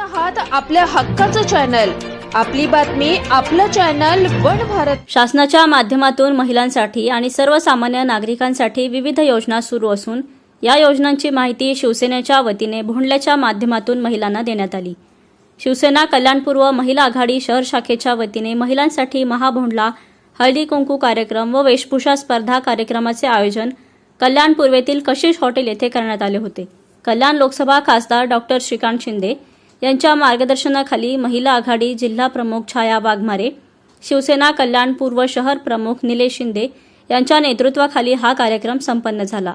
आहात आपल्या हक्काचं चॅनल. आपली बातमी आपलं चॅनल वन भारत. शासनाच्या माध्यमातून महिलांसाठी आणि सर्वसामान्य नागरिकांसाठी विविध योजना सुरू असून या योजनांची माहिती शिवसेनेच्या वतीने भोंडल्याच्या माध्यमातून महिलांना देण्यात आली. शिवसेना कल्याणपूर्व महिला आघाडी शहर शाखेच्या वतीने महिलांसाठी महाभोंडला हळदी कुंकू कार्यक्रम व वेशभूषा स्पर्धा कार्यक्रमाचे आयोजन कल्याण पूर्वेतील कशिश हॉटेल येथे करण्यात आले होते. कल्याण लोकसभा खासदार डॉक्टर श्रीकांत शिंदे यांच्या मार्गदर्शनाखाली महिला आघाडी जिल्हा प्रमुख छाया वाघमारे शिवसेना कल्याण पूर्व शहर प्रमुख निलेश शिंदे यांच्या नेतृत्वाखाली हा कार्यक्रम संपन्न झाला.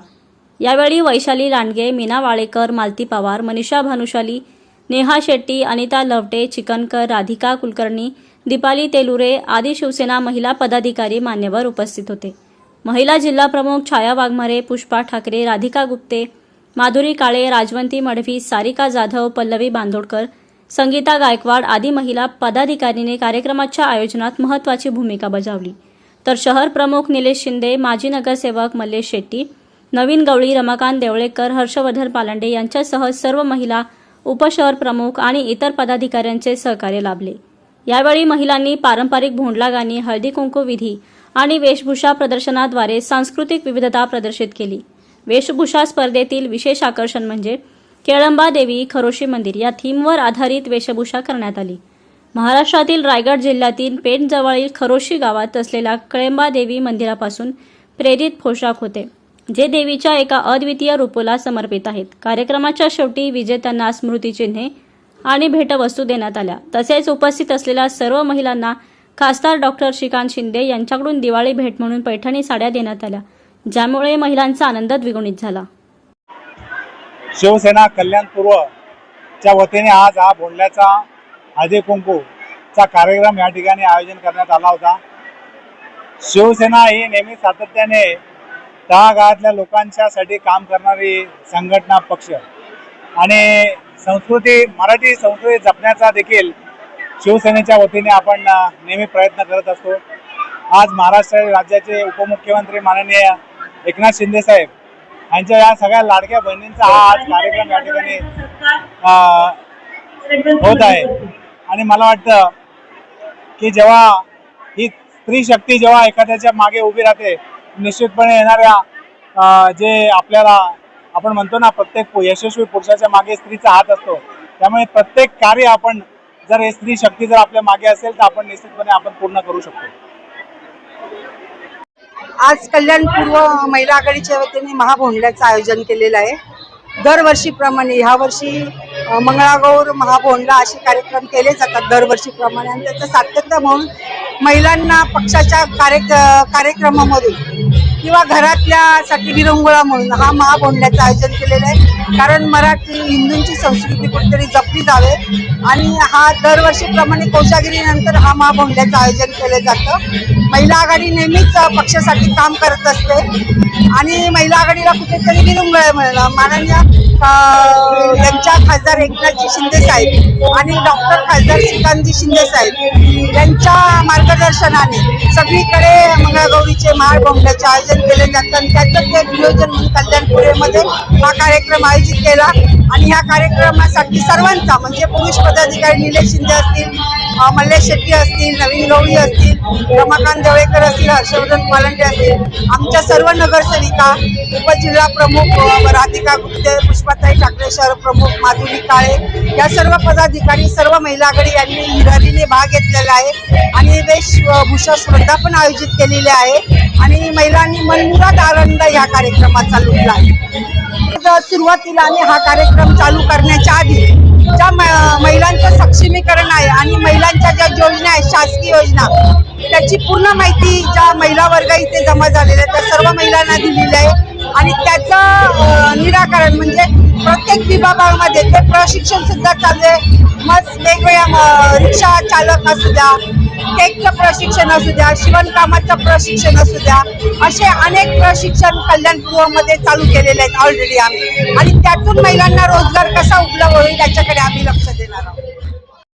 यावेळी वैशाली लांडगे मीना वाळेकर मालती पवार मनीषा भानुशाली नेहा शेट्टी अनिता लवटे चिकनकर राधिका कुलकर्णी दीपाली तेलुरे आदी शिवसेना महिला पदाधिकारी मान्यवर उपस्थित होते. महिला जिल्हा प्रमुख छाया वाघमारे पुष्पा ठाकरे राधिका गुप्ते माधुरी काळे राजवंती मडवी सारिका जाधव पल्लवी बांदोडकर संगीता गायकवाड आदी महिला पदाधिकारीने कार्यक्रमाच्या आयोजनात महत्त्वाची भूमिका बजावली. तर शहर प्रमुख निलेश शिंदे माजी नगरसेवक मल्लेश शेट्टी नवीन गवळी रमाकांत देवळेकर हर्षवर्धन पालांडे यांच्यासह सर्व महिला उपशहर प्रमुख आणि इतर पदाधिकाऱ्यांचे सहकार्य लाभले. यावेळी महिलांनी पारंपरिक भोंडला गाणी हळदी कुंकू विधी आणि वेशभूषा प्रदर्शनाद्वारे सांस्कृतिक विविधता प्रदर्शित केली. वेशभूषा स्पर्धेतील विशेष आकर्षण म्हणजे केळंबा देवी खरोशी मंदिर या थीमवर आधारित वेशभूषा करण्यात आली. महाराष्ट्रातील रायगड जिल्ह्यातील पेणजवळील खरोशी गावात असलेल्या कळंबा देवी मंदिरापासून प्रेरित पोशाख होते जे देवीच्या एका अद्वितीय रूपाला समर्पित आहेत. कार्यक्रमाच्या शेवटी विजेत्यांना स्मृतिचिन्हे आणि भेटवस्तू देण्यात आल्या. तसेच उपस्थित असलेल्या सर्व महिलांना खासदार डॉक्टर श्रीकांत शिंदे यांच्याकडून दिवाळी भेट म्हणून पैठणी साड्या देण्यात आल्या. ज्यामुळे महिलांचा आनंद द्विगुणित झाला. शिवसेना कल्याण पूर्वच्या वतीने आज हा बोंडल्याचा हळदी कुंकूचा कार्यक्रम या ठिकाणी आयोजन करण्यात आला होता. शिवसेना ही नेहमी सातत्याने तळागाळातल्या लोकांच्यासाठी काम करणारी संघटना पक्ष आणि संस्कृती मराठी संस्कृती जपण्याचा देखील शिवसेनेच्या वतीने आपण नेहमी प्रयत्न करत असतो. आज महाराष्ट्र राज्याचे उपमुख्यमंत्री माननीय एकनाथ शिंदे साहेब यांच्या या सगळ्या लाडक्या बहिणींचा हा आज कार्यक्रम या ठिकाणी होत आहे. आणि मला वाटतं की जेव्हा ही स्त्री शक्ती जेव्हा एखाद्याच्या मागे उभी राहते निश्चितपणे येणाऱ्या जे आपल्याला आपण म्हणतो ना प्रत्येक यशस्वी पुरुषाच्या मागे स्त्रीचा हात असतो त्यामुळे प्रत्येक कार्य आपण जर हे स्त्री शक्ती जर आपल्या मागे असेल तर आपण निश्चितपणे आपण पूर्ण करू शकतो. आज कल्याण पूर्व महिला आघाडीच्या वतीने महाभोंडल्याचं आयोजन केलेलं आहे. दरवर्षीप्रमाणे ह्या वर्षी मंगळागौर महाभोंडला असे कार्यक्रम केले जातात दरवर्षीप्रमाणे आणि त्याचं सातत्य म्हणून महिलांना पक्षाच्या कार्य कार्यक्रमामधून किंवा घरातल्यासाठी विरंगुळा म्हणून हा महाभोंडल्याचं आयोजन केलेलं आहे. कारण मराठी हिंदूंची संस्कृती कुठेतरी जपली जावे आणि हा दरवर्षीप्रमाणे कोशागिरीनंतर हा महाभोंडल्याचं आयोजन केलं जातं. महिला आघाडी नेहमीच पक्षासाठी काम करत असते. आणि महिला आघाडीला कुठेतरी विरंगळ मिळणं माननीय त्यांच्या यांच्या खासदार एकनाथजी शिंदे साहेब आणि डॉक्टर खासदार श्रीकांतजी शिंदे साहेब यांच्या मार्गदर्शनाने सगळीकडे मंगळगौरीचे माळ बोंबल्याचे आयोजन केले जातं. आणि त्याचंच एक नियोजन म्हणून कल्याणपुरेमध्ये हा कार्यक्रम आयोजित केला. आणि ह्या कार्यक्रमासाठी सर्वांचा म्हणजे पुरुष पदाधिकारी निलेश शिंदे असतील मल्लेश शेट्टी असतील नवीन गवळी असतील रमाकांत जवळेकर असतील हर्षवर्धन पालंडे असतील आमच्या सर्व नगरसेविका उपजिल्हा प्रमुख राधिका गुप्ते पुष्पाताई ठाकरे शहर प्रमुख माधुरी काळे. या सर्व पदाधिकारी सर्व महिला आघाडी यांनी रॅलीने भाग घेतलेला आहे. आणि वेशभूषा स्पर्धा पण आयोजित केलेली आहे. आणि महिलांनी मनमुराद आनंद या कार्यक्रमाचा लुटला आहे. तर सुरुवातीला आम्ही हा कार्यक्रम चालू करण्याच्या आधी ज्या म- महिलांचं सक्षमीकरण आहे आणि महिलांच्या ज्या योजना आहेत शासकीय योजना त्याची पूर्ण माहिती ज्या महिला वर्ग इथे जमा झालेल्या आहे त्या सर्व महिलांना दिलेली आहे. आणि त्याचं निराकरण म्हणजे प्रत्येक विभागामध्ये ते प्रशिक्षण सुद्धा चालू आहे. मग वेगवेगळ्या म- रिक्षा चालक असू द्या केकचं प्रशिक्षण असू द्या शिवणकामाचं प्रशिक्षण असू द्या असे अनेक प्रशिक्षण कल्याणपूर्वमध्ये चालू केलेले आहेत ऑलरेडी आम्ही. आणि त्यातून महिलांना रोजगार कसा उपलब्ध होईल याच्याकडे आम्ही लक्ष देणार आहोत.